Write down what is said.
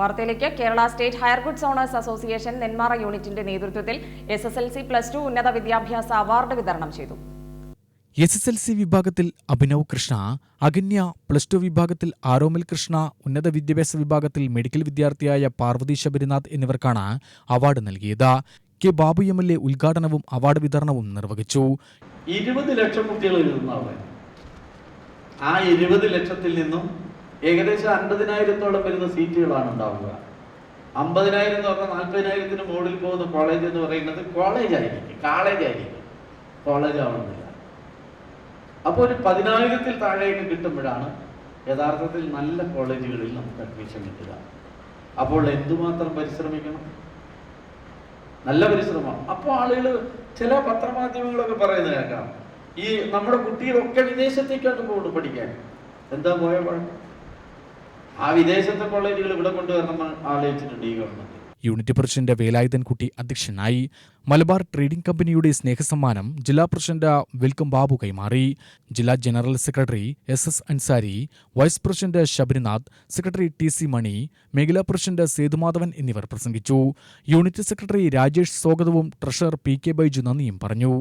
വാർത്തയിലേക്ക് Kerala state hire goods owners association Nenmara യൂണിറ്റിന്റെ നേതൃത്വത്തിൽ S S L C plus two ഉന്നത വിദ്യാഭ്യാസ അവാർഡ് വിതരണം ചെയ്തു. എസ് എസ് എൽ സി വിഭാഗത്തിൽ അഭിനവ് കൃഷ്ണ അഗന്യ പ്ലസ് ടു വിഭാഗത്തിൽ ആരോമിൽ കൃഷ്ണ ഉന്നത വിദ്യാഭ്യാസ വിഭാഗത്തിൽ മെഡിക്കൽ വിദ്യാർത്ഥിയായ പാർവതി ശബരിനാഥ് എന്നിവർക്കാണ് അവാർഡ് നൽകിയത്. K Babu M L A ഉദ്ഘാടനവും അവാർഡ് വിതരണവും നിർവഹിച്ചു. ഇരുപത് ലക്ഷം കുട്ടികൾ നിന്നാണ്. ആ ഇരുപത് ലക്ഷത്തിൽ നിന്നും ഏകദേശം അൻപതിനായിരത്തോളം വരുന്ന സീറ്റുകളാണ് ഉണ്ടാവുക. അമ്പതിനായിരം എന്ന് പറഞ്ഞാൽ നാൽപ്പതിനായിരത്തിന് മുകളിൽ പോകുന്ന കോളേജ് എന്ന് പറയുന്നത് കോളേജ് ആയിരിക്കും കോളേജ് ആയിരിക്കും. കോളേജ് ആവണമെന്നില്ല. അപ്പോൾ ഒരു പതിനായിരത്തിൽ താഴെയൊക്കെ കിട്ടുമ്പോഴാണ് യഥാർത്ഥത്തിൽ നല്ല കോളേജുകളിൽ നമുക്ക് അഡ്മിഷൻ കിട്ടുക. അപ്പോൾ എന്തുമാത്രം പരിശ്രമിക്കണം? നല്ല പരിശ്രമം. അപ്പോൾ ആളുകൾ ചില പത്രമാധ്യമങ്ങളൊക്കെ പറയുന്നത് കേൾക്കാം. ഈ നമ്മുടെ കുട്ടികളൊക്കെ വിദേശത്തേക്കാണ് പോകുന്നു പഠിക്കാൻ. എന്താ പോയ കുഴപ്പം? ആ വിദേശത്തെ കോളേജുകൾ ഇവിടെ കൊണ്ടുവരണം ആലോചിച്ചിട്ടുണ്ട് ഈ ഗവൺമെന്റ് യൂണിറ്റ് പ്രസിഡന്റ് വേലായുധൻകുട്ടി അധ്യക്ഷനായി മലബാർ ട്രേഡിംഗ് കമ്പനിയുടെ സ്നേഹസമ്മാനം ജില്ലാ പ്രസിഡന്റ് വെൽക്കം ബാബു കൈമാറി. ജില്ലാ general secretary S S Ansari vice president Sabarinath secretary T C Mani മേഖലാ പ്രസിഡന്റ് സേതുമാധവൻ എന്നിവർ പ്രസംഗിച്ചു. യൂണിറ്റ് സെക്രട്ടറി രാജേഷ് സ്വാഗതവും ട്രഷറർ പി കെ ബൈജു നന്ദിയും പറഞ്ഞു.